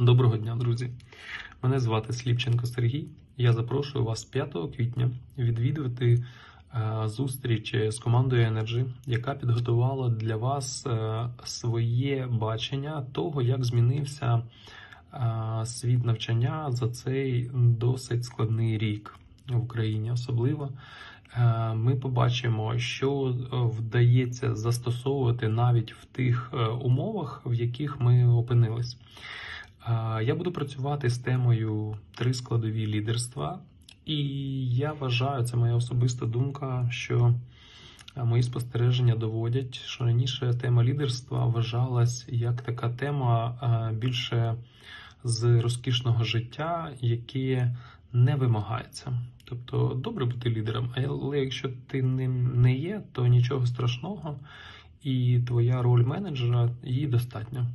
Доброго дня, друзі! Мене звати Сліпченко Сергій. Я запрошую вас 5 квітня відвідувати е, зустріч з командою Energy, яка підготувала для вас е, своє бачення того, як змінився е, світ навчання за цей досить складний рік в Україні. Особливо ми побачимо, що вдається застосовувати навіть в тих умовах, в яких ми опинились. Я буду працювати з темою три складові лідерства, і я вважаю, це моя особиста думка, що мої спостереження доводять, що раніше тема лідерства вважалась як така тема більше з розкішного життя, яке не вимагається. Тобто добре бути лідером, але якщо ти ним не є, то нічого страшного, і твоя роль менеджера її достатньо.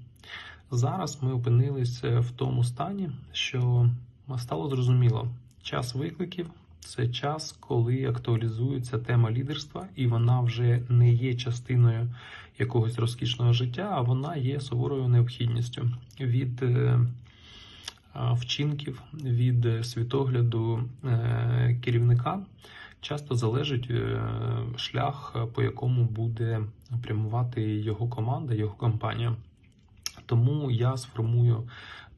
Зараз ми опинилися в тому стані, що стало зрозуміло, час викликів це час, коли актуалізується тема лідерства, і вона вже не є частиною якогось розкішного життя, а вона є суворою необхідністю від е, вчинків, від світогляду е, керівника. Часто залежить е, шлях, по якому буде прямувати його команда, його компанія. Тому я сформую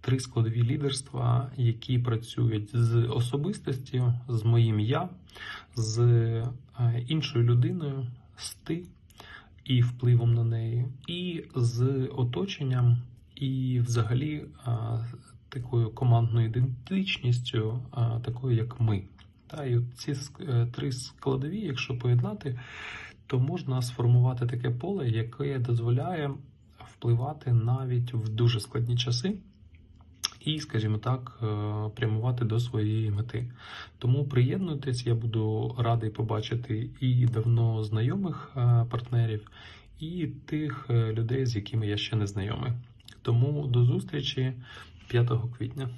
три складові лідерства, які працюють з особистістю, з моїм я, з е, іншою людиною, з ти і впливом на неї, і з оточенням, і взагалі такою командною ідентичністю, такою як ми. Та, і ці е, три складові, якщо поєднати, то можна сформувати таке поле, яке дозволяє впливати навіть в дуже складні часи. І, скажімо так, е, прямувати до своєї мети. Тому приєднуйтесь, я буду радий побачити і давно знайомих е, партнерів, і тих е, людей, з якими я ще не знайомий. Тому до зустрічі 5 квітня.